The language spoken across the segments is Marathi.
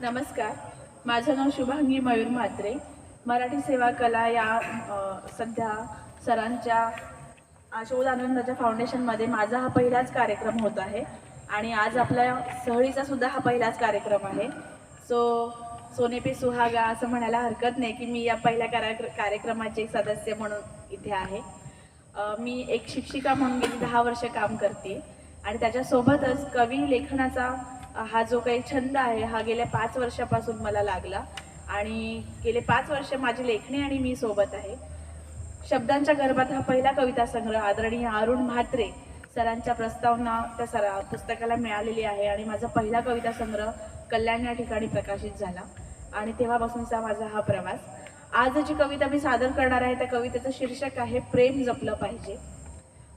नमस्कार. माझं नाव शुभांगी मयूर म्हात्रे. मराठी सेवा कला या सध्या सरांच्या अ, शोध आनंदाच्या फाउंडेशनमध्ये माझा हा पहिलाच कार्यक्रम होत आहे. आणि आज आपल्या सहळीचा सुद्धा हा पहिलाच कार्यक्रम आहे. सो सोने पे सुहागा असं म्हणायला हरकत नाही की मी या पहिल्या कार्य कार्यक्रमाचे एक सदस्य म्हणून इथे आहे. मी एक शिक्षिका म्हणून गेली दहा वर्ष काम करते. आणि त्याच्यासोबतच कवी लेखनाचा हा जो काही छंद आहे हा गेल्या पाच वर्षापासून मला लागला. आणि गेले पाच वर्ष माझी लेखणी आणि मी सोबत आहे. शब्दांच्या गर्भात हा पहिला कविता संग्रह आदरणीय अरुण म्हात्रे सरांच्या प्रस्तावना त्या सरा पुस्तकाला मिळालेली आहे आणि माझा पहिला कविता संग्रह कल्याण या ठिकाणी प्रकाशित झाला. आणि तेव्हापासूनचा माझा हा प्रवास. आज जी कविता मी सादर करणार आहे त्या कवितेचं शीर्षक आहे प्रेम जपलं पाहिजे.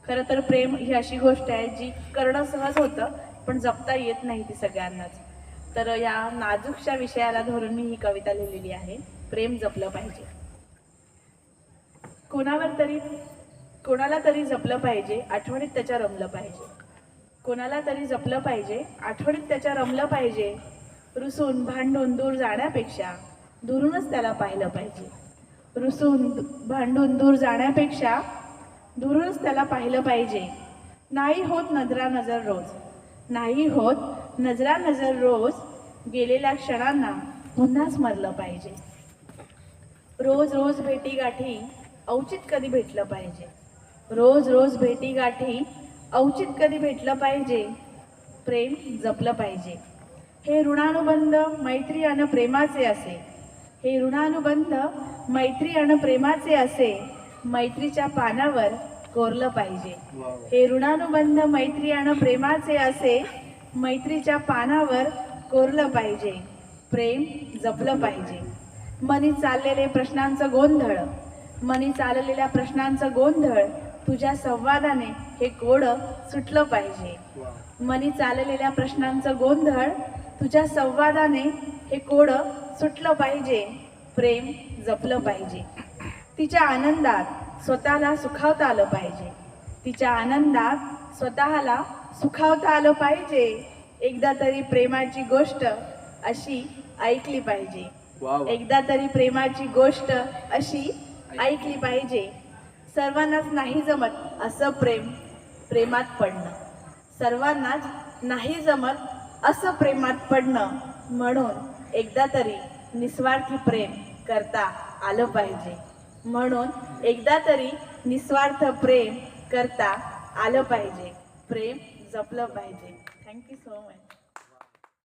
खरं तर प्रेम ही अशी गोष्ट आहे जी करणं सहज होतं पण जपता येत नाही ती सगळ्यांनाच. तर या नाजूकच्या विषयाला धरून मी ही कविता लिहिलेली आहे. प्रेम जपलं पाहिजे. कोणावर तरी कोणाला तरी जपलं पाहिजे आठवणीत त्याच्या रमलं पाहिजे. कोणाला तरी जपलं पाहिजे आठवणीत त्याच्या रमलं पाहिजे. रुसून भांडून दूर जाण्यापेक्षा दुरूनच त्याला पाहिलं पाहिजे. रुसून भांडून दूर जाण्यापेक्षा दुरूनच त्याला पाहिलं पाहिजे. नाही होत नजरा नजर रोज. नाही होत. नजरानजर रोज गेलेल्या क्षणांना पुन्हा स्मरलं पाहिजे. रोज रोज भेटी गाठी औचित कधी भेटलं पाहिजे. रोज रोज भेटी गाठी औचित कधी भेटलं पाहिजे. प्रेम जपलं पाहिजे. हे ऋणानुबंध मैत्री आणि प्रेमाचे असे. हे ऋणानुबंध मैत्री आणि प्रेमाचे असे. मैत्रीच्या पानावर कोरलं पाहिजे. हे ऋणानुबंध मैत्री आणि प्रेमाचे असे मैत्रीच्या पानावर कोरलं पाहिजे. प्रेम जपलं पाहिजे. मनी चाललेले प्रश्नांचं गोंधळ. मनी चाललेल्या प्रश्नांचं गोंधळ तुझ्या संवादाने हे कोड सुटलं पाहिजे. मनी चाललेल्या प्रश्नांचं गोंधळ तुझ्या संवादाने हे कोड सुटलं पाहिजे. प्रेम जपलं पाहिजे. तिच्या आनंदात स्वतःला सुखावता आलं पाहिजे. तिच्या आनंदात स्वतःला सुखावता आलं पाहिजे. एकदा तरी प्रेमाची गोष्ट अशी ऐकली पाहिजे. एकदा तरी प्रेमाची गोष्ट अशी ऐकली पाहिजे. सर्वांनाच नाही जमत असं प्रेम प्रेमात पडणं. सर्वांनाच नाही जमत असं प्रेमात पडणं म्हणून एकदा तरी निस्वार्थी प्रेम करता आलं पाहिजे. म्हणून एकदा तरी निस्वार्थ प्रेम करता आलं पाहिजे. प्रेम जपलं पाहिजे. Thank you so much